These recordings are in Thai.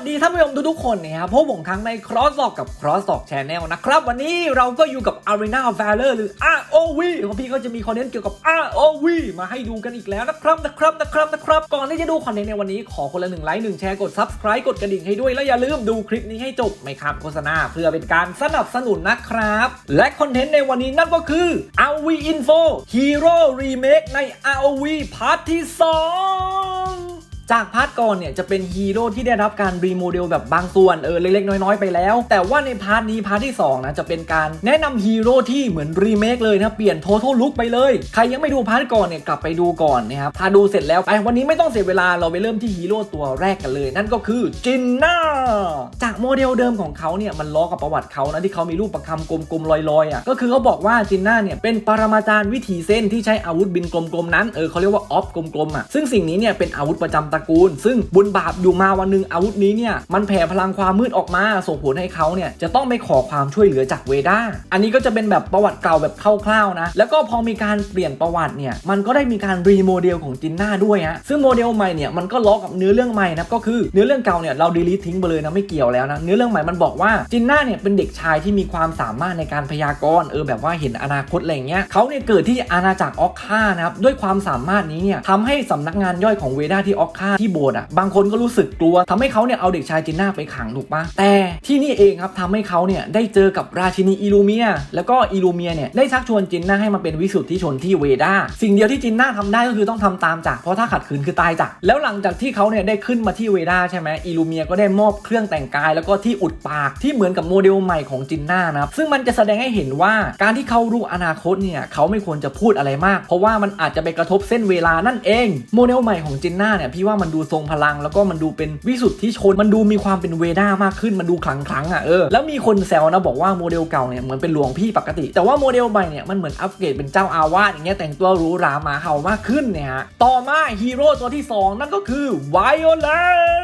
วัสดีท่านผู้ชมทุกๆคนนะครับพบผมครั้งใน Cross อกกับ Cross อก Channel นะครับ วันนี้เราก็อยู่กับ Arena Valor หรือ ROV ของพี่ก็จะมีคอนเทนต์เกี่ยวกับ ROV มาให้ดูกันอีกแล้วนะครับนะครับนะครับนะครับก่อนที่จะดูคอนเทนต์ในวันนี้ขอคนละหนึ่งไลค์หนึ่งแชร์กด Subscribe กดกระดิ่งให้ด้วย แล้วอย่าลืมดูคลิปนี้ให้จบไม่ข้ามโฆษณาเพื่อเป็นการสนับสนุนนะครับ และคอนเทนต์ในวันนี้นั่นก็คือ ROV Info Hero Remake ใน ROV พาร์ทที่สอง จากพาร์ทก่อนเนี่ยจะเป็นฮีโร่ที่ได้รับการรีโมเดลแบบบางส่วนเออเล็กๆน้อยๆไปแล้ว แต่ว่าในพาร์ทนี้พาร์ทที่2นะจะเป็นการแนะนำฮีโร่ที่เหมือนรีเมคเลยนะเปลี่ยนโท t a l ลุกไปเลย ใครยังไม่ดูพาร์ทก่อนเนี่ยกลับไปดูก่อนนะครับถ้าดูเสร็จแล้วไปวันนี้ไม่ต้องเสียเวลาเราไปเริ่มที่ฮีโร่ตัวแรกกันเลย นั่นก็คือจินน่าจากโมเดลเดิมของเขาเนี่ยมันล้อกับประวัติเขานะที่เขามีรูปประคำกลมๆลอยๆอะก็คือเขาบอกว่าจินน่าเนี่ยเป็นปรมาจารย์วิถีเส้นที่ใช้อาวุธบินกลมๆนั้นเออเขาเรียกว่าออฟกลมๆอะซึ่งสิ่งนี้เนี่ยเป็นอาวุธประจำตระกูล ซึ่งบุญบาปอยู่มาวันหนึ่งอาวุธนี้เนี่ยมันแผ่พลังความมืดออกมาส่งผลให้เขาเนี่ยจะต้องไปขอความช่วยเหลือจากเวด้าอันนี้ก็จะเป็นแบบประวัติเก่าแบบคร่าวๆนะแล้วก็พอมีการเปลี่ยนประวัติเนี่ยมันก็ได้มีการรีโมเดลของจินน่าด้วยฮะซึ่งโมเดลใหม่เนี่ยมันก็ล้อกับเนื้อเรื่องใหม่นะก็คือเนื้อเรื่องเก่าเนี่ยเราดีลิททิ้งไปเลยนะไม่เกี่ยวแล้วนะเนื้อเรื่องใหม่มันบอกว่าจินน่าเนี่ยเป็นเด็กชายที่มีความสามารถในการพยากรณ์เออแบบว่าเห็นอนาคตอะไรเงี้ยเขาเนี่ยเกิดที่อาณาจักรออกคานะครับด้วยความสามารถนี้เนี่ยทำให้สำนักงานย่อยของเวด้าที่ออกคาที่โบสถ์อะบางคนก็รู้สึกกลัวทำให้เขาเนี่ยเอาเด็กชายจินน่าไปขังถูกปะแต่ที่นี่เองครับทำให้เขาเนี่ยได้เจอกับราชินีอิลูเมีย แล้วก็อิลูเมียเนี่ยได้ชักชวนจินน่าให้มาเป็นวิสุทธิชนที่เวด้าสิ่งเดียวที่จินน่าทำได้ก็คือต้องทำตามจักเพราะถ้าขัดขืนคือตายจักแล้วหลังจากที่เขาเนี่ยได้ขึ้นมาที่เวด้าใช่ไหมอิลูเมียก็ได้มอบเครื่องแต่งกาย แล้วก็ที่อุดปากที่เหมือนกับโมเดลใหม่ของจินน่านะครับซึ่งมันจะแสดงให้เห็นว่าการที่เขารู้อนาคตเนี่ยเขาไม่ควรจะพูดอะไรมาก เพราะว่ามันอาจจะไปกระทบเส้นเวลานั่นเอง โมเดลใหม่ของจินน่าเนี่ยพี่ว่ามันดูทรงพลัง แล้วก็มันดูเป็นวิสุทธิชน มันดูมีความเป็นเวด้ามากขึ้น มันดูขลังคลังๆอะเออ แล้วมีคนแซวนะบอกว่าโมเดลเก่าเนี่ยเหมือนเป็นหลวงพี่ปกติ แต่ว่าโมเดลใหม่เนี่ยมันเหมือนอัปเกรดเป็นเจ้าอาวาสอย่างเงี้ยแต่งตัวหรูหรามาเห่ามากขึ้นเนี่ยฮะ ต่อมาฮีโร่ตัวที่สองนั่นก็คือไวโอเล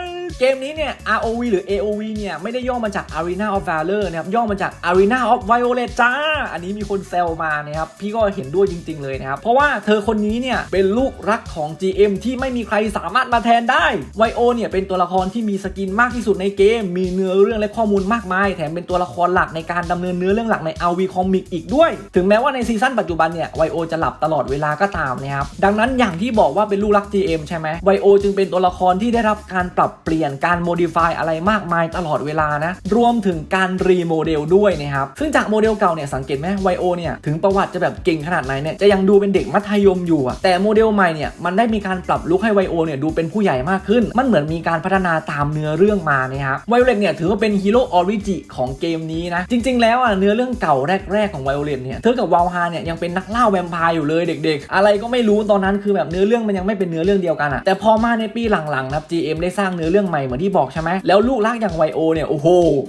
น เกมนี้เนี่ย ROV หรือ AOV เนี่ยไม่ได้ย่อมาจาก Arena of Valor นะครับย่อมาจาก Arena of Violet จ้า อันนี้มีคนแซวมานะครับพี่ก็เห็นด้วยจริง ๆ เลยนะครับ เพราะว่าเธอคนนี้เนี่ยเป็นลูกรักของ GM ที่ไม่มีใครสามารถมาแทนได้ไวโอเนี่ยเป็นตัวละครที่มีสกินมากที่สุดในเกม มีเนื้อเรื่องและข้อมูลมากมาย แถมเป็นตัวละครหลักในการดำเนินเนื้อเรื่องหลักใน RV Comic อีกด้วย ถึงแม้ว่าในซีซั่นปัจจุบันเนี่ยไวโอจะหลับตลอดเวลาก็ตามนะครับดังนั้นอย่างที่บอกว่าเป็นลูกรัก GM ใช่ไหมไวโอจึงเป็นตัวละครที่ได้รับการปรับเปลี่ยนการโมดิฟายอะไรมากมายตลอดเวลานะ รวมถึงการรีโมเดลด้วยนะครับ ซึ่งจากโมเดลเก่าเนี่ยสังเกตไหมไวโอเนี่ยถึงประวัติจะแบบเก่งขนาดไหนเนี่ยจะยังดูเป็นเด็กมัธยมอยู่อะแต่โมเดลใหม่เนี่ยมันได้มีการปรับลุคให้ไวโอเนี่ยดูเป็นผู้ใหญ่มากขึ้น มันเหมือนมีการพัฒนาตามเนื้อเรื่องมานะครับไวโอเลตเนี่ยถือว่าเป็นฮีโร่ออริจิของเกมนี้นะจริง ๆ แล้วอะเนื้อเรื่องเก่าแรกๆของไวโอเลตเนี่ยเธอกับวาลฮาเนี่ยยังเป็นนักล่าแวมไพร์อยู่เลยเด็ก ๆ อะไรก็ไม่รู้ตอนนั้นคือแบบเนื้อเรื่องมันยังไม่เป็นเนื้อเรื่องเดียวกันอะแต่พอมาในปีหลังๆนะ GM ได้สร้างเนื้อเรื่องใหม่เหมือนที่บอกใช่ไหมแล้วลูกรักอย่างไวโอเนี่ยโอ้โห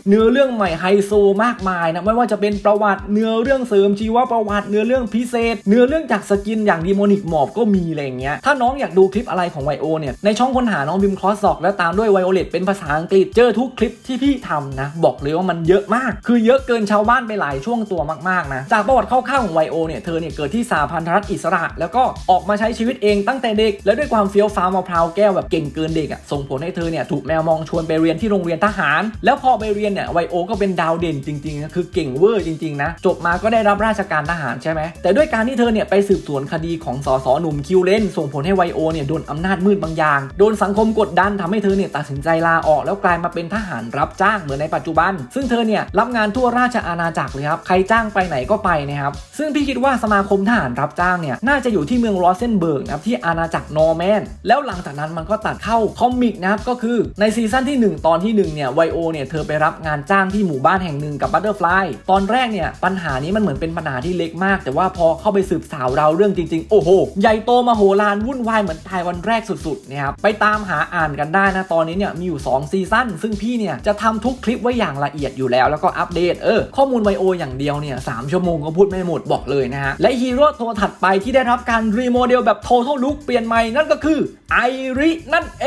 เนื้อเรื่องใหม่ไฮโซมากมายนะไม่ว่าจะเป็นประวัติเนื้อเรื่องเสริมชีวประวัติเนื้อเรื่องพิเศษ เนื้อเรื่องจากสกินอย่างดีโมนิกหมอบก็มีอะไรเงี้ยถ้าน้องอยากดูคลิปอะไรของไวโอเนี่ยในช่องค้นหาน้องบิมคลอสซอกแล้วตามด้วยไวโอเลตเป็นภาษาอังกฤษเจอทุกคลิปที่พี่ทำนะบอกเลยว่ามันเยอะมาก คือเยอะเกินชาวบ้านไปหลายช่วงตัวมากๆนะจากประวัติคร่าวๆของไวโอเนี่ยเธอเนี่ยเกิดที่สาพันธรัฐอิสระ แล้วก็ออกมาใช้ชีวิตเองตั้งแต่เด็ก และด้วยความเฟี้ยวฟ้าวมะพร้าวแก้วแบบเก่งเกินเด็กอะส่งผลให้เธอเนี่ยถูกแมวมองชวนไปเรียนที่โรงเรียนทหาร แล้วพอไปเรียนเนี่ยไวโอก็เป็นดาวเด่นจริงๆนะคือเก่งเวอร์จริงๆนะจบมาก็ได้รับราชการทหารใช่ไหมแต่ด้วยการที่เธอเนี่ยไปสืบสวนคดีของสสหนุ่มคิวเลนส่งผลให้ไวโอเนี่ยโดนอำนาจมืดบางอย่าง โดนสังคมกดดันทำให้เธอเนี่ยตัดสินใจลาออก แล้วกลายมาเป็นทหารรับจ้างเหมือนในปัจจุบัน ซึ่งเธอเนี่ยรับงานทั่วราชอาณาจักรเลยครับใครจ้างไปไหนก็ไปนะครับซึ่งพี่คิดว่าสมาคมทหารรับจ้างเนี่ยน่าจะอยู่ที่เมืองรอสเซนเบิร์กนะครับที่อาณาจักรนอร์แมนแล้วหลังจากนั้นมันก็ตัดเข้าคอมิกนะครับก็คือในซีซั่นที่ 1 ตอนที่ 1 เนี่ยไวโอเนี่ยเธอไปรับงานจ้างที่หมู่บ้านแห่งหนึ่งกับบัตเตอร์ฟลายตอนแรกเนี่ยปัญหานี้มันเหมือนเป็นปัญหาที่เล็กมาก แต่ว่าพอเข้าไปสืบสาวเราเรื่องจริง ๆ โอ้โห ใหญ่โตมโหฬารวุ่นวายเหมือนทายวันแรกสุดๆนะครับไปตามหาอ่านกันได้นะตอนนี้เนี่ยมีอยู่ 2 ซีซั่นซึ่งพี่เนี่ยจะทำทุกคลิปไว้อย่างละเอียดอยู่แล้ว แล้วก็อัปเดตเออข้อมูลไวโออย่างเดียวเนี่ยสชั่วโมงก็พูดไม่หมดบอกเลยนะฮะและฮีโร่ตัวถัดไปที่ได้รับการรีโมเดลแบบ Total Look เปลี่ยนใหม่นั่นก็คือไอรินั่นเอ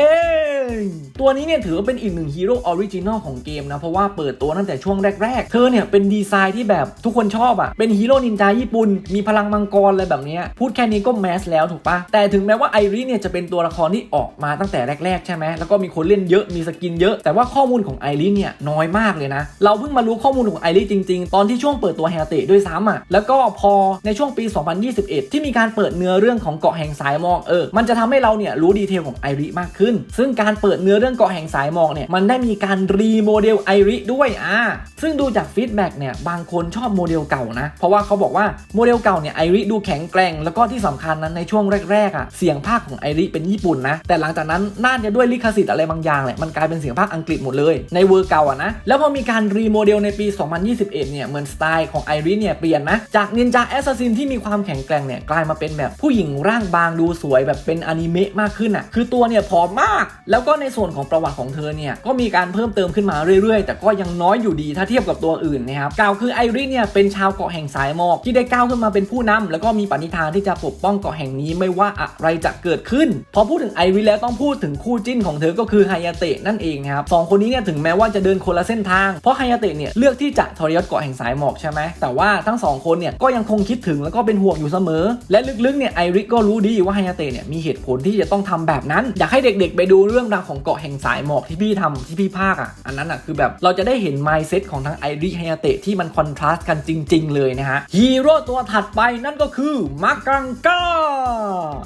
งตัวนี้เนี่ยถือว่าเป็นอีกหนึ่งฮีโร่ออริจินอลของเกมนะ เพราะว่าเปิดตัวตั้งแต่ช่วงแรก ๆ เธอเนี่ยเป็นดีไซน์ที่แบบทุกคนชอบอะ่ะ เป็นฮีโร่นินจาญี่ปุ่น มีพลังมังกรอะไรแบบนี้ พูดแค่นี้ก็แมสแล้วถูกปะแต่ถึงแม้ว่าไอริเนี่ยจะเป็นตัวละครที่ออกมาตั้งแต่แรก ๆ ใช่ไหมแล้วก็มีคนเล่นเยอะมีสกินเยอะ แต่ว่าข้อมูลของไอริเนี่ยน้อยมากเลยนะ เราเพิ่งมารู้ข้อมูลของไอริจริง ๆ ตอนที่ช่วงเปิดตัวแฮเตด้วยซ้ำอะแล้วก็พอในช่วงปี 2021 ที่มีการเปิดเนื้อเรื่องของเกาะแห่งสายมอกเออมันจะทำให้เราเนี่ยรู้ดีเทลของไอริมากขึ้น ซึ่งการเปิดเนื้อเรื่องเกาะแห่งสายหมอกเนี่ยมันได้มีการรีโมเดลไอริด้วยอ่าซึ่งดูจากฟีดแบ็กเนี่ยบางคนชอบโมเดลเก่านะ เพราะว่าเขาบอกว่าโมเดลเก่าเนี่ยไอริดูแข็งแกร่ง แล้วก็ที่สำคัญนั้นในช่วงแรกๆอะเสียงภาคของไอริเป็นญี่ปุ่นนะ แต่หลังจากนั้นน่าจะด้วยลิขสิทธิ์อะไรบางอย่างแหละมันกลายเป็นเสียงภาคอังกฤษหมดเลยในเวอร์เก่าอะนะแล้วพอมีการรีโมเดลในปี 2021 เนี่ยเหมือนสไตล์ของไอริเนี่ยเปลี่ยนนะจากนินจาแอสซัสซินที่มีความแข็งแกร่งเนี่ยกลายมาเป็นแบบผู้หญิงร่างบางดูสวยแบบเป็นอนิเมะมากขึ้นอะคือตัวเนี่ยผอมมาก แล้วก็ในส่วนของประวัติของเธอเนี่ยก็มีการเพิ่มเติมขึ้นมาเรื่อยๆ แต่ก็ยังน้อยอยู่ดีถ้าเทียบกับตัวอื่นนะครับกล่าวคือไอริเนี่ยเป็นชาวเกาะแห่งสายหมอกที่ได้ก้าวขึ้นมาเป็นผู้นำแล้วก็มีปณิธานที่จะปกป้องเกาะแห่งนี้ไม่ว่าอะไรจะเกิดขึ้น พอพูดถึงไอริแล้วต้องพูดถึงคู่จิ้นของเธอก็คือไฮยาเตะนั่นเองนะครับสองคนนี้เนี่ยถึงแม้ว่าจะเดินคนละเส้นทาง เพราะไฮยาเตะเนี่ยเลือกที่จะทรยศเกาะแห่งสายหมอกใช่ไหมแต่ว่าทั้งสองคนเนี่ยก็ยังคงคิดถึงแล้วก็เป็นห่วงอยู่เสมอ และลึกๆเนี่ยไอริก็รู้ดีว่าไฮยาเตะเนี่ยมีเหตุผลที่จะต้องทำแบบนั้น อยากให้เด็กๆ ไปดูเรื่องราวของเกาะแห่งสายหมอกที่พี่ทำที่พี่ภาคอะ อันนั้นอะคือแบบเราจะได้เห็น mindset ของทั้งไอริไฮยาเตะที่มันคอนทราสต์กันจริง ๆ เลยนะฮะฮีโร่ตัวถัดไปนั่นก็คือมักกังกา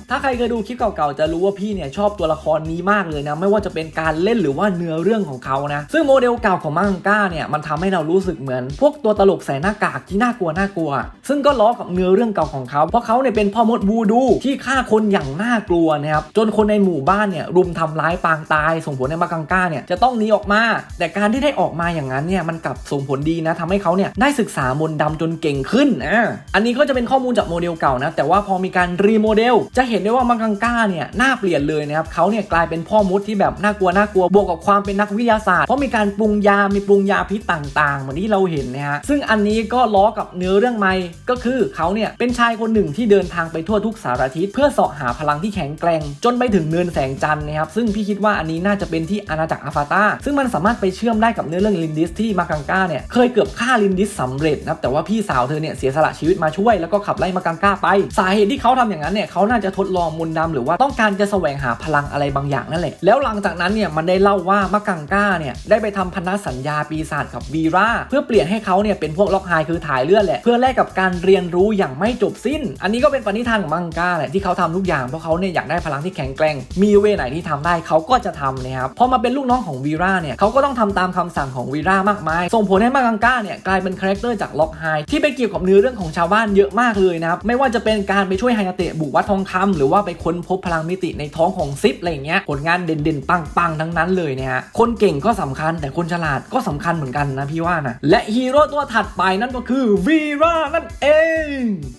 ถ้าใครเคยดูคลิปเก่าๆ จะรู้ว่าพี่เนี่ยชอบตัวละครนี้มากเลยนะ ไม่ว่าจะเป็นการเล่นหรือว่าเนื้อเรื่องของเขานะ ซึ่งโมเดลเก่าของมังกังกาเนี่ยมันทำให้เรารู้สึกเหมือน พวกตัวตลกใส่หน้ากากที่น่ากลัวน่ากลัว ซึ่งก็ล้อกับเนื้อเรื่องเก่าของเขา เพราะเขาเนี่ยเป็นพ่อมดวูดูที่ฆ่าคนอย่างน่ากลัวนะครับจนคนในหมู่บ้านเนี่ยรุมทำร้ายปางตายสงผลให้มากังกาเนี่ยจะต้องหนีออกมา แต่การที่ได้ออกมาอย่างนั้นเนี่ยมันกลับส่งผลดีนะทำให้เขาเนี่ยได้ศึกษามนต์ดำจนเก่งขึ้นอ่าอันนี้ก็จะเป็นข้อมูลจากโมเดลเก่านะแต่ว่าพอมีการรีโมเดลจะเห็นได้ว่ามังกังกาเนี่ยหน้าเปลี่ยนเลยนะครับเขาเนี่ยกลายเป็นพ่อมดที่แบบน่ากลัวน่ากลัวบวกกับความเป็นนักวิทยาศาสตร์เพราะมีการปรุงยา มีปรุงยาพิษต่างๆเหมือนที่เราเห็นนะฮะซึ่งอันนี้ก็ล้อกับเนื้อเรื่องใหม่ก็คือเขาเนี่ยเป็นชายคนหนึ่งที่เดินทางไปทั่วทุกสารทิศเพื่อเสาะหาพลังที่แข็งแกร่งจนไปถึงเนินแสงจันทร์นะครับซึ่งพี่คิดว่าอันนี้น่าจะจะเป็นที่อาณาจักรอาฟาตาซึ่งมันสามารถไปเชื่อมได้กับเนื้อเรื่องลินดิสที่มากังกาเนี่ยเคยเกือบฆ่าลินดิสสำเร็จนะครับแต่ว่าพี่สาวเธอเนี่ยเสียสละชีวิตมาช่วยแล้วก็ขับไล่มากังกาไป สาเหตุที่เขาทำอย่างนั้นเนี่ยเขาน่าจะทดลองมนต์ดำหรือว่าต้องการจะแสวงหาพลังอะไรบางอย่างนั่นแหละแล้วหลังจากนั้นเนี่ยมันได้เล่าว่ามากังกาเนี่ยได้ไปทำพันธสัญญาปีศาจกับวีราเพื่อเปลี่ยนให้เขาเนี่ยเป็นพวกล็อกไฮคือถ่ายเลือดแหละเพื่อแลกกับการเรียนรู้อย่างไม่จบสิ้น อันนี้ก็เป็นปณิธานของมังกาแหละที่เขาทำทุกอย่างเพราะเขาเนี่ยอยากได้พลังที่แข็งแกร่ง มีเวไหนที่ทำได้เขาก็จะทำนะครับพอมาเป็นลูกน้องของวีราเนี่ยเขาก็ต้องทำตามคำสั่งของวีรามากมาย ส่งผลให้มากังกาเนี่ยกลายเป็นคาแรคเตอร์จากล็อกไฮที่ไปเกี่ยวกับเนื้อเรื่องของชาวบ้านเยอะมากเลยนะครับไม่ว่าจะเป็นการไปช่วยไฮยาเตะบุกวัดทองคำหรือว่าไปค้นพบพลังมิติในท้องของซิปอะไรเงี้ยผลงานเด่นๆปังๆทั้งนั้นเลยนะฮะคนเก่งก็สำคัญแต่คนฉลาดก็สำคัญเหมือนกันนะพี่ว่านะและฮีโร่ตัวถัดไปนั่นก็คือวีรานั่นเอง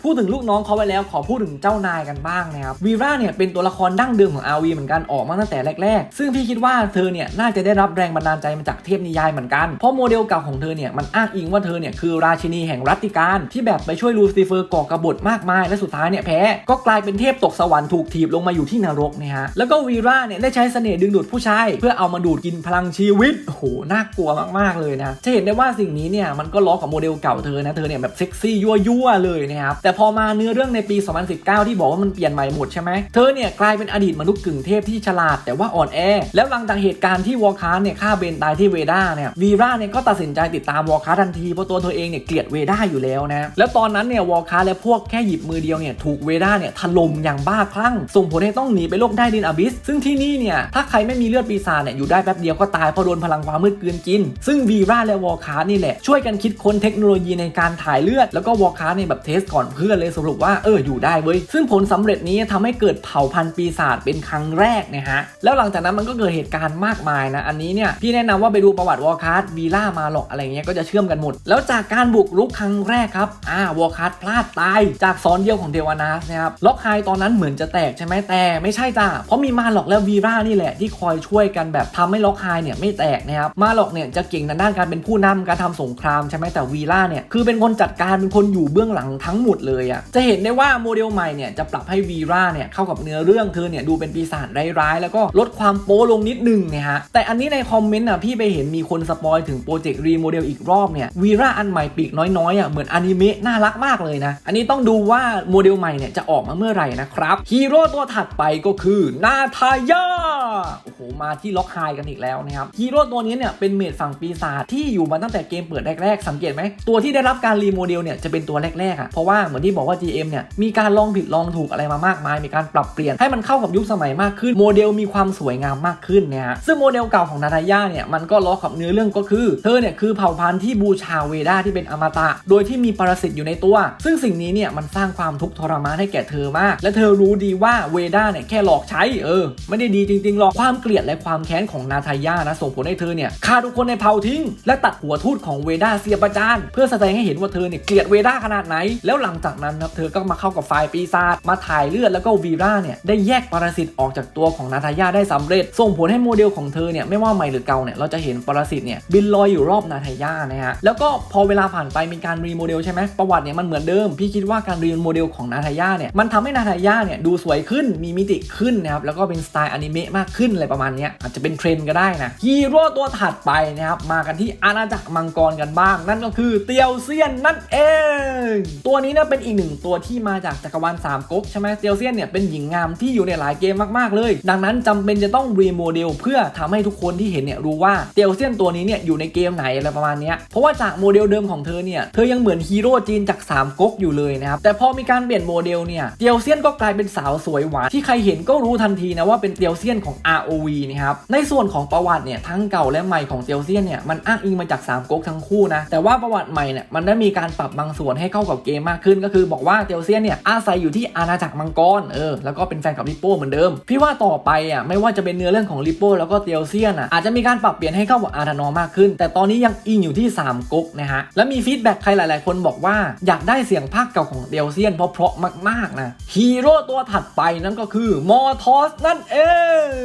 พูดถึงลูกน้องเขาไปแล้วขอพูดถึงเจ้านายกันบ้างนะครับวีราเนี่ยเป็นตัวละครดั้งเดิมของ RV เหมือนกันออกมาตั้งแต่แรกๆ ซึ่งพี่คิดดว่าเธอเนี่ยน่าจะได้รับแรงบันดาลใจมาจากเทพนิยายเหมือนกัน เพราะโมเดลเก่าของเธอเนี่ยมันอ้างอิงว่าเธอเนี่ยคือราชินีแห่งรัตติการที่แบบไปช่วยลูซิเฟอร์ก่อกบฏมากมาย และสุดท้ายเนี่ยแพ้ก็กลายเป็นเทพตกสวรรค์ถูกถีบลงมาอยู่ที่นรกเนี่ยฮะแล้วก็วีราเนี่ยได้ใช้เสน่ห์ดึงดูดผู้ชายเพื่อเอามาดูดกินพลังชีวิตโหน่ากลัวมากๆเลยนะจะเห็นได้ว่าสิ่งนี้เนี่ยมันก็ล้อกับโมเดลเก่าเธอนะเธอเนี่ยแบบเซ็กซี่ยั่วๆเลยนะครับแต่พอมาเนื้อเรื่องในปี 2019 ที่บอกว่ามันเปลี่ยนใหม่หมดใช่ไหมเธอเนี่ยกลายเป็นอดีตมนุษย์กึ่งเทพที่ฉลาดแต่ว่าอ่อนแอแล้วหลังจากเหตุการณ์ที่วอลคาร์เนี่ยฆ่าเบนตายที่เวด้าเนี่ยวีราเนี่ยก็ตัดสินใจติดตามวอลคาร์ทันทีเพราะตัวเธอเองเนี่ยเกลียดเวด้าอยู่แล้วนะแล้วตอนนั้นเนี่ยวอลคาร์และพวกแค่หยิบมือเดียวเนี่ยถูกเวด้าเนี่ยถล่มอย่างบ้าคลั่งส่งผลให้ต้องหนีไปโลกใต้ดินอบิส ซึ่งที่นี่เนี่ยถ้าใครไม่มีเลือดปีศาจเนี่ยอยู่ได้แป๊บเดียวก็ตายเพราะโดนพลังความมืดกลืนกิน ซึ่งวีราและวอลคาร์นี่แหละช่วยกันคิดค้นเทคโนโลยีในการถ่ายเลือด แล้วก็วอลคาร์เนี่ยแบบเทสก่อนเพื่อนเลยสรุปว่าเอออยู่ได้เว้ยซึ่งผลสำเร็จนี้ทำให้เกิดเผ่าพันธุ์ปีศาจเป็นครั้งแรกนะฮะแล้วหลังจากนั้นมันก็เกิดเหตุการณ์มากมายนะ อันนี้เนี่ยพี่แนะนำว่าไปดูประวัติวอลคาร์วีล่ามาหรอกอะไรเงี้ยก็จะเชื่อมกันหมด แล้วจากการบุกรุกครั้งแรกครับอ่าวอลคาร์พลาดตายจากซ้อนเดียวของเดวานาสนะครับล็อกไฮตอนนั้นเหมือนจะแตกใช่ไหมแต่ไม่ใช่จ้าเพราะมีมาหลอกและวีรานี่แหละที่คอยช่วยกันแบบทำให้ล็อกไฮเนี่ยไม่แตกนะครับมาหลอกเนี่ยจะเก่งในด้านการเป็นผู้นำการทำสงครามใช่ไหมแต่วีราเนี่ยคือเป็นคนจัดการเป็นคนอยู่เบื้องหลังทั้งหมดเลยอะจะเห็นได้ว่าโมเดลใหม่เนี่ยจะปรับให้วีราเนี่ยเข้ากับเนื้อเรื่องเธอเนี่ยดูเป็นปีศาจร้ายๆแล้วก็ลดความโป๊ลงนิดนึงนะฮะ แต่อันนี้ในคอมเมนต์อะพี่ไปเห็นมีคนสปอยถึงโปรเจกต์รีโมเดลอีกรอบเนี่ยวีราอันใหม่ปีกน้อยๆอะเหมือนอนิเมะน่ารักมากเลยนะ อันนี้ต้องดูว่าโมเดลใหม่เนี่ยจะออกมาเมื่อไหร่นะครับฮีโร่ตัวถัดไปก็คือนาทายาโอ้โหมาที่ล็อกไฮกันอีกแล้วนะครับฮีโร่ตัวนี้เนี่ยเป็นเมดฝั่งปีศาจที่อยู่มาตั้งแต่เกมเปิดแรกๆ สังเกตไหมตัวที่ได้รับการรีโมเดลเนี่ยจะเป็นตัวแรกๆอะเพราะว่าเหมือนที่บอกว่า GM เนี่ยมีการลองผิดลองถูกอะไรมามากมาย มีการปรับเปลี่ยนให้มันเข้ากับยุคสมัยมากขึ้นโมเดลมีความสวยงามมากขึ้นเนี่ยฮะซึ่งโมเดลเก่าของนาทายาเนี่ยมันก็ล้อกับเนื้อเรื่องก็คือ เธอเนี่ยคือเผ่าพันธุ์ที่บูชาเวดาที่เป็นอมตะ โดยที่มีปรสิตอยู่ในตัว ซึ่งสิ่งนี้เนี่ยมันสร้างความทุกข์ทรมานให้แก่เธอมาก และเธอรู้ดีว่าเวดาเนี่ยแค่หลอกใช้เออ ไม่ได้ดีจริงๆหรอกความเกลียดและความแค้นของนาทายานะส่งผลให้เธอเนี่ยฆ่าทุกคนในเผ่าทิ้ง และตัดหัวทูตของเวดาเสียประจานเพื่อแสดงให้เห็นว่าเธอเนี่ยเกลียดเวดาขนาดไหน แล้วหลังจากนั้นนะครับเธอก็มาเข้ากับฝ่ายปีศาจมาถ่ายเลือดแล้วก็วีราเนี่ยได้แยกปรสิตออกจากตัวของนาทายาได้สำเร็จส่งผลลให้โมเดลของเธอเนี่ยไม่ว่าใหม่หรือเก่าเนี่ยเราจะเห็นปรสิตเนี่ยบินลอยอยู่รอบนาทายานะฮะแล้วก็พอเวลาผ่านไปมีการรีโมเดลใช่ไหมประวัติเนี่ยมันเหมือนเดิม พี่คิดว่าการรีโมเดลของนาทายาเนี่ยมันทำให้นาทายาเนี่ยดูสวยขึ้นมีมิติขึ้นนะครับแล้วก็เป็นสไตล์อนิเมะมากขึ้นอะไรประมาณนี้อาจจะเป็นเทรนก็ได้นะฮีโร่ตัวถัดไปนะครับมากันที่อาณาจักรมังกรกันบ้าง นั่นก็คือเตียวเซียนนั่นเอง ตัวนี้เนี่ยเป็นอีกหนึ่งตัวที่มาจากจักรวาลสามก๊กใช่ไหมเตียวเซียนเนี่ยเป็นหญิงงามที่อยู่ในหลายเกมมากๆเลย ดังนั้นจำเป็นจะต้องรีโมเดล เพื่อทำให้ทุกคนที่เห็นเนี่ยรู้ว่าเตียวเซียนตัวนี้เนี่ยอยู่ในเกมไหนอะไรประมาณนี้เพราะว่าจากโมเดลเดิมของเธอเนี่ยเธอยังเหมือนฮีโร่จีนจากสามก๊กอยู่เลยนะครับแต่พอมีการเปลี่ยนโมเดลเนี่ยเตียวเซียนก็กลายเป็นสาวสวยหวานที่ใครเห็นก็รู้ทันทีนะว่าเป็นเตียวเซียนของ ROV นะครับในส่วนของประวัติเนี่ยทั้งเก่าและใหม่ของเตียวเซียนเนี่ยมันอ้างอิงมาจากสามก๊กทั้งคู่นะแต่ว่าประวัติใหม่เนี่ยมันได้มีการปรับบางส่วนให้เข้ากับเกมมากขึ้น ก็คือบอกว่าเตียวเซียนเนี่ยอาศัยอยู่ที่อาณาจักรมังกรเออแล้วก็เป็นแฟนกับลิปโป้เหมือนเดิมพี่ว่าต่อไปอะไม่ว่าจะเป็นเนื้อเรื่องของลิโป้แล้วก็เตียวเซียนอะอาจจะมีการปรับเปลี่ยนให้เข้ากับอาร์ธานอมากขึ้น แต่ตอนนี้ยังอิงอยู่ที่ 3ก๊กนะฮะและมีฟีดแบ็กใครหลาย ๆ คนบอกว่าอยากได้เสียงภาคเก่าของเตียวเซียนเพราะเพราะมาก ๆ นะฮีโร่ตัวถัดไปนั่นก็คือมอทอสนั่นเอ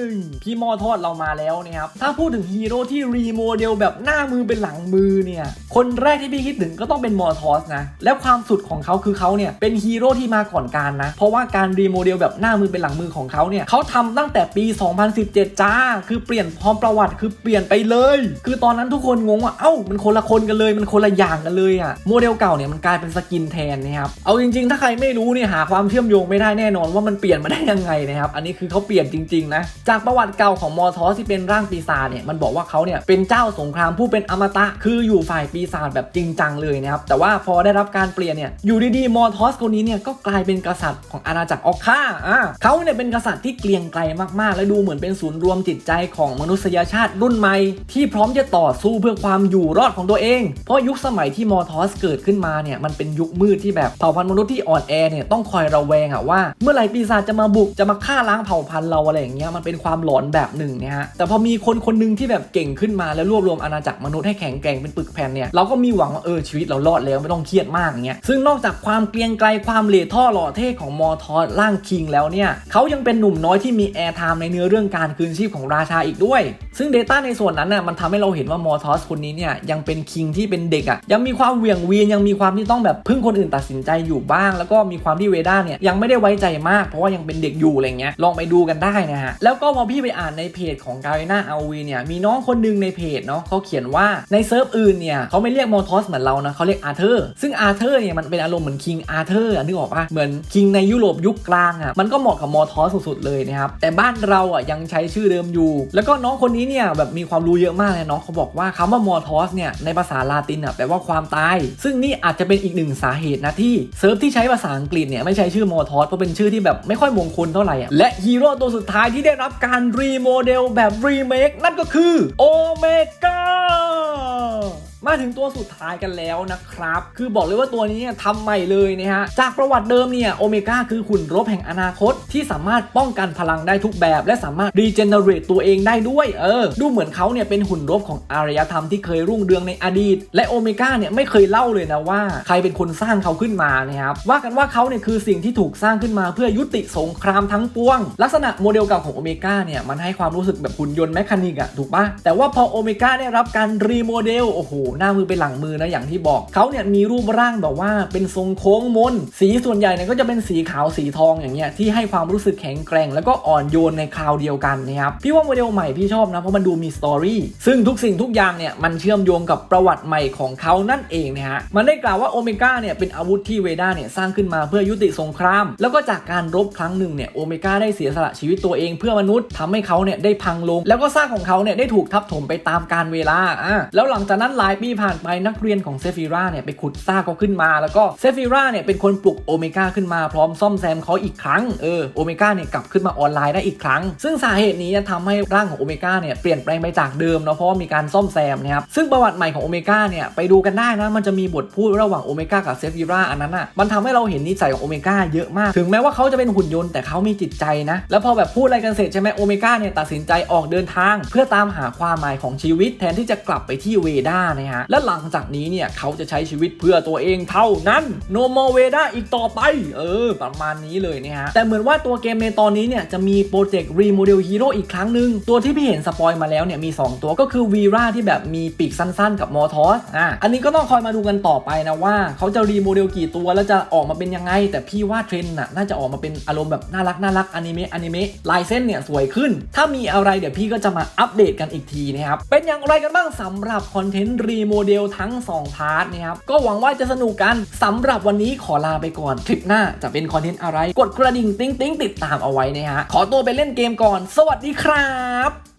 งพี่มอทอสเรามาแล้วนะครับถ้าพูดถึงฮีโร่ที่รีโมเดลแบบหน้ามือเป็นหลังมือเนี่ยคนแรกที่พี่คิดถึงก็ต้องเป็นมอทอสนะแล้วความสุดของเขาคือเขาเนี่ยเป็นฮีโร่ที่มาก่อนการนะเพราะว่าการรีโมเดลแบบหน้ามือเป็นหลังมือของเขาเนี่ยเขาทำตั้งแต่ปี 2017จ้า คือเปลี่ยนพร้อมประวัติคือเปลี่ยนไปเลย คือตอนนั้นทุกคนงงว่าเอ้ามันคนละคนกันเลยมันคนละอย่างกันเลยอะโมเดลเก่าเนี่ยมันกลายเป็นสกินแทนนะครับเอาจริงๆ ถ้าใครไม่รู้เนี่ยหาความเชื่อมโยงไม่ได้แน่นอนว่ามันเปลี่ยนมาได้ยังไงนะครับอันนี้คือเขาเปลี่ยนจริงๆนะจากประวัติเก่าของมอทอสที่เป็นร่างปีศาจเนี่ยมันบอกว่าเขาเนี่ยเป็นเจ้าสงครามผู้เป็นอมตะ คืออยู่ฝ่ายปีศาจแบบจริงจังเลยนะครับแต่ว่าพอได้รับการเปลี่ยนเนี่ยอยู่ดีๆมอทอสคนนี้เนี่ยก็กลายเป็นกษัตริย์ของอาณาจักรออค่าอะเขาเนี่ยเป็นกษัตริย์ที่เกรียงไกรมากๆ และดูเหมือนเป็นศูนย์รวมจิตใจของมนุษยชาติรุ่นใหม่ ที่พร้อมจะต่อสู้เพื่อความอยู่รอดของตัวเอง เพราะยุคสมัยที่มอทอสเกิดขึ้นมาเนี่ยมันเป็นยุคมืดที่แบบเผ่าพันธุ์มนุษย์ที่อ่อนแอเนี่ยต้องคอยระแวงอะว่า เมื่อไหร่ปีศาจจะมาบุกจะมาฆ่าล้างเผ่าพันธุ์เราอะไรอย่างเงี้ยมันเป็นความหลอนแบบหนึ่งเนี่ยฮะแต่พอมีคนคนหนึ่งที่แบบเก่งขึ้นมาแล้วรวบรวมอาณาจักรมนุษย์ให้แข็งแกร่งเป็นปึกแผ่นเนี่ยเราก็มีหวังว่าเออชีวิตเรารอดแล้วไม่ต้องเครียดมากอย่างเงี้ยซึ่งนอกจากความเกรียงไกรความเหล่ท่อหล่อเท่ของมอทอสร่างคิงแล้วเนี่ยเขายังเป็นหนุ่มน้อยที่มีแอร์ไทม์ในเนื้อเรื่องการคืนชีพของราชาอีกด้วย ซึ่ง Data ในส่วนนั้นน่ะมันทำให้เราเห็นว่ามอร์ทอสคนนี้เนี่ยยังเป็นคิงที่เป็นเด็กอะ่ะยังมีความเหวี่ยงเวียนยังมีความที่ต้องแบบพึ่งคนอื่นตัดสินใจอยู่บ้าง แล้วก็มีความที่เวด้าเนี่ยยังไม่ได้ไว้ใจมากเพราะว่ายังเป็นเด็กอยู่อะไรเงี้ยลองไปดูกันได้นะฮะแล้วก็พอพี่ไปอ่านในเพจของการ n นาอาวีเนี่ยมีน้องคนหนึงในเพจเนาะเขาเขียนว่าในเซิร์ฟอื่นเนี่ยเขาไม่เรียกมอร์ทอสเหมือนเรานะเขาเรียกอาเธอร์ซึ่งอาเธอร์เนี่ยมันเป็นอารมณ์เหมือนคิงอาเธอร์นึกออกปะเหมือนคิงในยุโรปยุคกลางอะ่ะมันก็เหมาะกับมอทอสสุดๆเลยนะครับแต่บ้านเราอะยังใช้ชื่อเดิมอยู่ แล้วก็น้องคนนี้เนี่ยแบบมีความรู้เยอะมากเลยน้องเขาบอกว่าคำว่ามอร์ทอสเนี่ยในภาษาลาตินอะแปลว่าความตาย ซึ่งนี่อาจจะเป็นอีกหนึ่งสาเหตุนะที่เซิร์ฟที่ใช้ภาษาอังกฤษเนี่ยไม่ใช้ชื่อมอร์ทอสเพราะเป็นชื่อที่แบบไม่ค่อยมงคลเท่าไหร่อะและฮีโร่ตัวสุดท้ายที่ได้รับการรีโมเดลแบบรีเมคนั่นก็คือโอเมก้า มาถึงตัวสุดท้ายกันแล้วนะครับ คือบอกเลยว่าตัวนี้ทำใหม่เลยนะฮะ จากประวัติเดิมเนี่ยโอเมก้าคือขุนรบแห่งอนาคต ที่สามารถป้องกันพลังได้ทุกแบบ และสามารถรีเจเนเรตตัวเองได้ด้วย เออ ดูเหมือนเขาเนี่ยเป็นหุ่นรบของอารยธรรมที่เคยรุ่งเรืองในอดีต และโอเมก้าเนี่ยไม่เคยเล่าเลยนะว่า ใครเป็นคนสร้างเขาขึ้นมานะครับ ว่ากันว่าเขาเนี่ยคือสิ่งที่ถูกสร้างขึ้นมาเพื่อยุติสงครามทั้งปวง ลักษณะโมเดลเก่าของโอเมก้าเนี่ยมันให้ความรู้สึกแบบหุ่นยนต์แมคานิกอะถูกปะแต่ว่าพอโอเมก้าได้รับการรีโมเดลโอ้โหหน้ามือเป็นหลังมือนะอย่างที่บอกเขาเนี่ยมีรูปร่างแบบว่าเป็นทรงโค้งมน สีส่วนใหญ่เนี่ยก็จะเป็นสีขาวสีทองอย่างเงี้ยที่ให้ความรู้สึกแข็งแกร่ง แล้วก็อ่อนโยนในคราวเดียวกันนะครับพี่ว่าโมเดลใหม่พี่ชอบนะเพราะมันดูมีสตอรี่ซึ่งทุกสิ่งทุกอย่างเนี่ยมันเชื่อมโยงกับประวัติใหม่ของเขานั่นเองนะฮะมันได้กล่าวว่าโอเมก้าเนี่ยเป็นอาวุธที่เวด้าเนี่ยสร้างขึ้นมาเพื่อยุติสงคราม แล้วก็จากการรบครั้งหนึ่งเนี่ยโอเมก้าได้เสียสละชีวิตตัวเองเพื่อมนุษย์ทำให้เขาเนี่ยได้พังลง แล้วก็สร้างของเขาเนี่ยได้ถูกทับถมไปตามกาลเวลาอะแล้วหลังจากนั้นหลายปีผ่านไปนักเรียนของเซฟิราเนี่ยไปขุดซากเขาขึ้นมา แล้วก็เซฟิราเนี่ยเป็นคนปลุกโอเมก้าขึ้นมาพร้อมซ่อมแซมเขาอีกครั้งเออโอเมก้าเนี่ยกลับขึ้นมาออนไลน์ได้อีกครั้ง ซึ่งสาเหตุนี้ทำให้ร่างของโอเมก้าเนี่ยเปลี่ยนแปลงไปจากเดิมเนาะเพราะว่ามีการซ่อมแซมนะครับซึ่งประวัติใหม่ของโอเมก้าเนี่ยไปดูกันได้นะมันจะมีบทพูดระหว่างโอเมก้ากับเซฟิราอันนั้นอะมันทำให้เราเห็นนิสัยของโอเมก้าเยอะมาก ถึงแม้ว่าเขาจะเป็นหุ่นยนต์แต่เขามีจิตใจนะแล้วพอแบบพูดอะไรกันเสร็จใช่ไหมโอเมก้าเนี่ยตัดสินใจออกเดินทาง เพื่อตามหาความหมายของชีวิตแทนที่จะกลับไปที่เวด้านะฮะ และหลังจากนี้เนี่ยเขาจะใช้ชีวิตเพื่อตัวเองเท่านั้นโนโมเวด้าอีกต่อไป เออ ประมาณนี้เลยนะฮะ แต่เหมือนว่าตัวเกมในตอนนี้เนี่ยจะมีโปรเจกต์รีโมเดลฮีโร่อีกครั้งหนึ่งตัวที่พี่เห็นสปอยมาแล้วเนี่ยมี 2 ตัวก็คือวีราที่แบบมีปีกสั้นๆ กับมอทอสอะอันนี้ก็ต้องคอยมาดูกันต่อไปนะว่าเขาจะรีโมเดลกี่ตัวแล้วจะออกมาเป็นยังไง แต่พี่ว่าเทรนด์น่ะน่าจะออกมาเป็นอารมณ์แบบน่ารักน่ารักอนิเมะอนิเมะลายเส้นเนี่ยสวยขึ้น ถ้ามีอะไรเดี๋ยวพี่ก็จะมาอัปเดตกันอีกทีนะครับเป็นอย่างไรกันบ้างสำหรับคอนเทนต์รีโมเดลทั้ง 2 พาร์ทนะครับ ก็หวังว่าจะสนุกกันสำหรับวันนี้ขอลาไปก่อน คลิปหน้าจะเป็นคอนเทนต์อะไร กดกระดิ่งติ๊งติ๊งติดตามเอาไว้นะฮะ ขอตัวไปเล่นเกมก่อน สวัสดีครับ